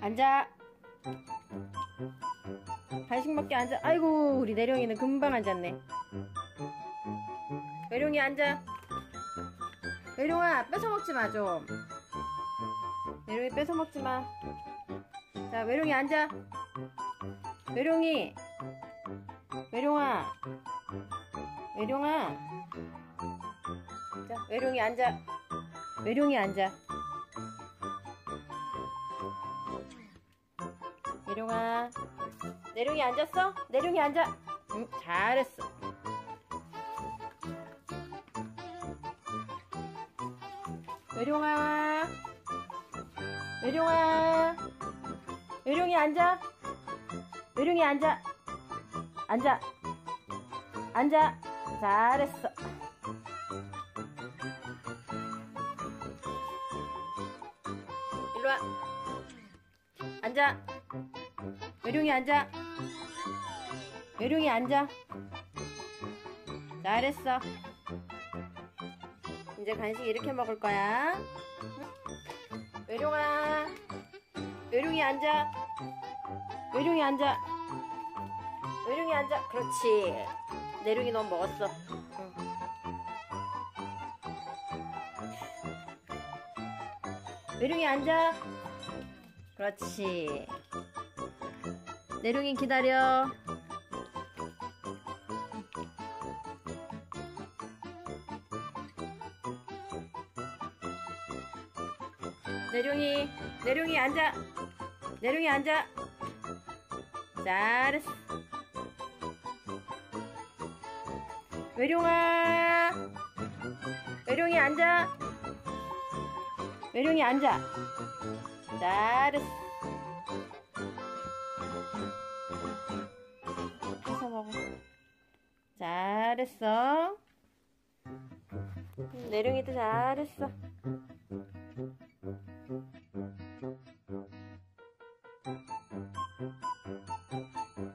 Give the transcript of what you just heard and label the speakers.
Speaker 1: 앉아. 간식 먹게 앉아. 아이고, 우리 내룡이는 금방 앉았네. 외룡이 앉아. 외룡아, 뺏어 먹지 마, 좀. 외룡이 뺏어 먹지 마. 자, 외룡이 앉아. 외룡이. 외룡아. 외룡아. 자, 외룡이 앉아. 외룡이 앉아. 내룡아. 내룡이 앉았어? 내룡이 앉아. 응, 잘했어. 외룡아. 외룡아. 외룡이 앉아. 외룡이 앉아. 앉아. 앉아. 잘했어. 일로 와. 앉아. 외룡이 앉아. 외룡이 앉아. 잘했어. 이제 간식 이렇게 먹을 거야. 외룡아. 외룡이 앉아. 외룡이 앉아. 외룡이 앉아. 그렇지. 내룡이 너무 먹었어. 응. 외룡이 앉아. 그렇지. 내룡이 기다려. 내룡이, 내룡이 앉아. 내룡이 앉아. 잘했어. 외룡아. 외룡이 앉아. 외룡이 앉아. 잘했어. 잘했어. 내룡이도 잘했어.